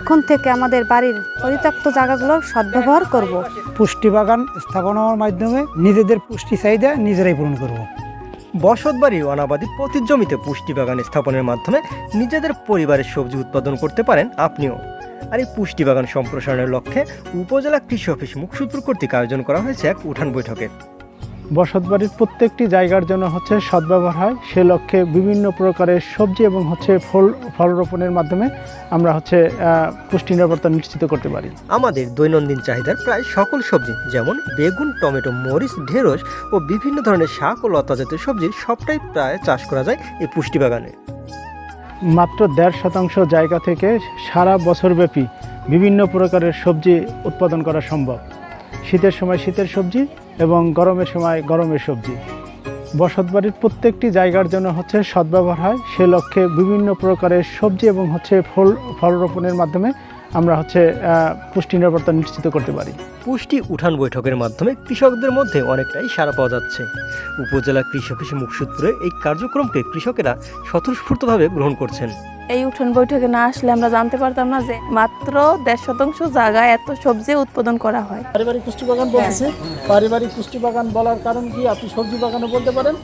এখন থেকে আমাদের বাড়ির পরিত্যক্ত জায়গাগুলোর সদ্ব্যবহার করব। পুষ্টি বাগান স্থাপনার মাধ্যমে নিজেদের পুষ্টি চাহিদা নিজেরাই পূরণ করব। বসতবাড়ি অনাবাদি প্রতি জমিতে পুষ্টি বাগান স্থাপনের মাধ্যমে নিজেদের পরিবারের সবজি উৎপাদন করতে পারেন আপনিও। আর এই পুষ্টি বাগান সম্প্রসারণের লক্ষ্যে উপজেলা কৃষি অফিস মুকসুদপুর কর্তৃক আয়োজন করা হয়েছে এক উঠান বৈঠকের বসতবাড়ির প্রত্যেকটি জায়গার জন্য হচ্ছে সদ্ব্যবহার হয়। সে লক্ষ্যে বিভিন্ন প্রকারের সবজি এবং হচ্ছে ফল ফল রোপণের মাধ্যমে আমরা হচ্ছে পুষ্টি নিরাপত্তা নিশ্চিত করতে পারি। আমাদের দৈনন্দিন চাহিদার প্রায় সকল সবজি যেমন বেগুন টমেটো মরিচ ঢেঁড়স ও বিভিন্ন ধরনের শাক ও লতা জাতীয় সবজি সবটাই প্রায় চাষ করা যায় এই পুষ্টি বাগানে। মাত্র দেড় শতাংশ জায়গা থেকে সারা বছরব্যাপী বিভিন্ন প্রকারের সবজি উৎপাদন করা সম্ভব। শীতের সময় শীতের সবজি এবং গরমের সময় গরমের সবজি। বসতবাড়ির প্রত্যেকটি জায়গার জন্য হচ্ছে সদ্ব্যবহার হয়। সে লক্ষ্যে বিভিন্ন প্রকারের সবজি এবং হচ্ছে ফল ফল রোপণের মাধ্যমে আমরা হচ্ছে পুষ্টি নিরাপত্তা নিশ্চিত করতে পারি। পুষ্টি উঠান বৈঠকের মাধ্যমে কৃষকদের মধ্যে অনেকটাই সাড়া পাওয়া যাচ্ছে। উপজেলা কৃষি অফিস মুকসুদপুরে এই কার্যক্রমকে কৃষকেরা স্বতঃস্ফূর্তভাবে গ্রহণ করছেন। এই উঠোন বৈঠকে না আসলে আমরা জানতে পারতাম না যে মাত্র দেড় শতাংশ জায়গায় এত সবজি উৎপাদন করা হয়। পারিবারিক পুষ্টি বাগান বলতেছি। পারিবারিক পুষ্টি বাগান বলার কারণ কি আপনি সবজি বাগানও বলতে পারেন?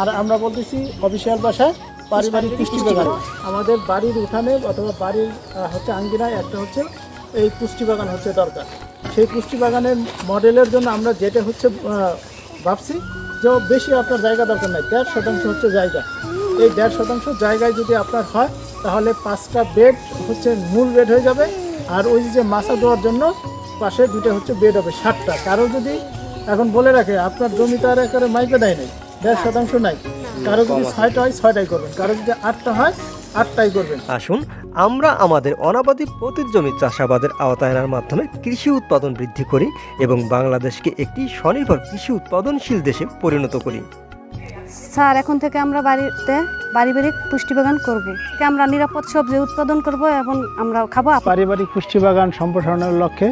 আর আমরা বলতেছি অফিসিয়াল ভাষায় পারিবারিক পুষ্টি বাগান। আমাদের বাড়ির উঠানে অথবা বাড়ির হচ্ছে আঙ্গিনায় একটা হচ্ছে এই পুষ্টি বাগান হচ্ছে দরকার। সেই পুষ্টি বাগানের মডেলের জন্য আমরা যেটা হচ্ছে ভাবছি যে বেশি আপনার জায়গা দরকার নাই দেড় শতাংশ হচ্ছে জায়গা। এই দেড় শতাংশ জায়গায় যদি আপনার হয় তাহলে পাঁচটা বেড হচ্ছে মূল বেড হয়ে যাবে। আর ওই যে মাছা দেওয়ার জন্য পাশে দুটো হচ্ছে বেড হবে ষাটটা কারও যদি এখন বলে রাখে আপনার জমি তো আর একেবারে মাইপে দেয় নাই দেড় শতাংশ নাই। কারও যদি ছয়টা হয় ছয়টাই করবেন। কারও যদি আটটা হয় আটটাই করবেন। আসুন আমরা আমাদের অনাবাদী প্রতি জমি চাষাবাদের আওতায়নার মাধ্যমে কৃষি উৎপাদন বৃদ্ধি করি এবং বাংলাদেশকে একটি স্বনির্ভর কৃষি উৎপাদনশীল দেশে পরিণত করি। স্যার, এখন থেকে আমরা বাড়িতে পারিবারিক পুষ্টি বাগান করব। আমরা নিরাপদ সবজি উৎপাদন করব এবং আমরা খাব পারিবারিক পুষ্টি বাগান সম্প্রসারণের লক্ষ্যে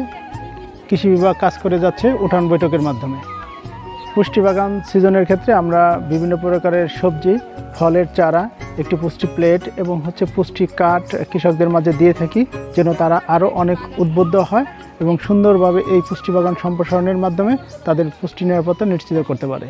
কৃষি বিভাগ কাজ করে যাচ্ছে উঠান বৈঠকের মাধ্যমে। পুষ্টি বাগান সিজনের ক্ষেত্রে আমরা বিভিন্ন প্রকারের সবজি, ফলের চারা, একটি পুষ্টি প্লেট এবং হচ্ছে পুষ্টি কাঠ কৃষকদের মাঝে দিয়ে থাকি যেন তারা আরও অনেক উদ্বুদ্ধ হয় এবং সুন্দরভাবে এই পুষ্টি বাগান সম্প্রসারণের মাধ্যমে তাদের পুষ্টি নিরাপত্তা নিশ্চিত করতে পারে।